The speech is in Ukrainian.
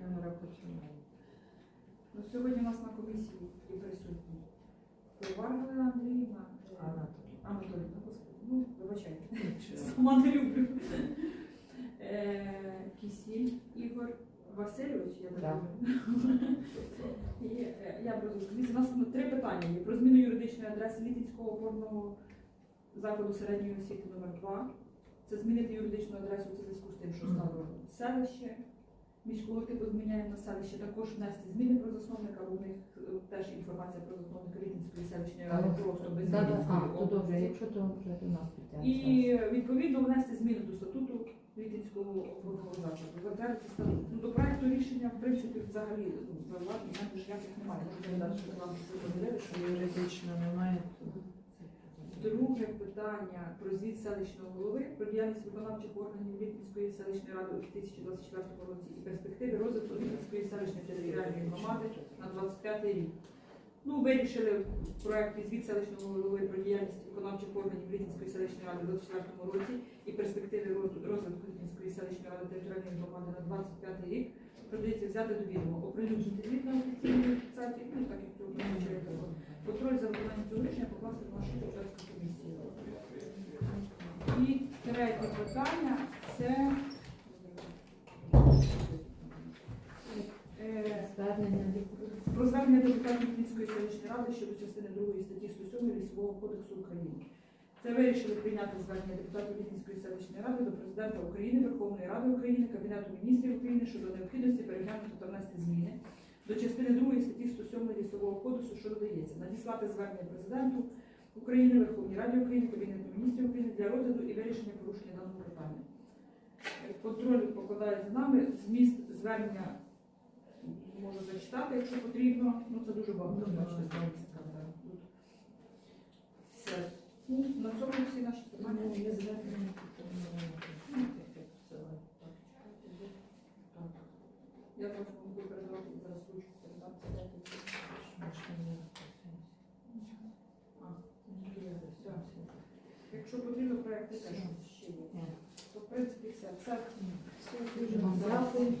Камера починає. Ну, сьогодні у нас на комісії і присутні. Пивар Галина Андріївна, е, Анатолій. Ну, вибачайте, сама не люблю. Е, Кісіль Ігор Васильович, я так е, я. У нас ну, три питання є. Про зміну юридичної адреси Літинського опорного закладу середньої освіти номер 2 Це змінити юридичну адресу у зв'язку з тим, що стало селище. Міського типу зміняємо на селище. Також внести зміни про засновника, бо в них е, теж інформація про засновника Літинської селищної ради просто без Да, да, добре, якщо то вже до нас підтягнеться. І відповідно внести зміни до статуту Літинського опорного закладу. Затвердити статут. Ну, до проекту рішення, в принципі, взагалі ну, зауважень ніяких немає. Передати, що вам що ви подивилися. Юридично немає, питання про звіт селищного голови про діяльність виконавчих органів Літинської селищної ради у 2024 році і перспективи розвитку Літинської селищної територіальної громади на 25 рік. Ну, вирішили в проєкті звіт селищного голови про діяльність виконавчих органів Літинської селищної ради у 2024 році і перспективи розвитку Літинської селищної ради територіальної громади на 25 рік. Продається взяти до відома, оприлюднити звіт на офіційній сайті, ну так як цього. Контроль за виконанням цього рішення покласти в нашу комісію. І третє питання це е, про звернення депутатів Львівської селищної ради щодо частини 2 статті 107 Лісового кодексу України. Це вирішили прийняти звернення депутатів Львівської селищної ради до президента України, Верховної Ради України, Кабінету міністрів України щодо необхідності переглянути та внести зміни до частини 2 статті 107 Лісового кодексу, що додається, надіслати звернення президенту України, Верховній Раді України, Кабінету для розгляду і вирішення порушення даного питання. Контроль покладає за нами. Зміст звернення можу зачитати, якщо потрібно. Ну це дуже багато. Ну, бачите, да. Все. Ну, на цьому всі наші питання. Ну, є звернення. Ну. Так. Я так можу передавати зараз ручку передати. Що не розписується. А, є, все. Якщо потрібно, проєкти теж ще є. То, в принципі, все. Все. Все, дуже дякую.